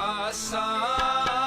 ਆਸਾ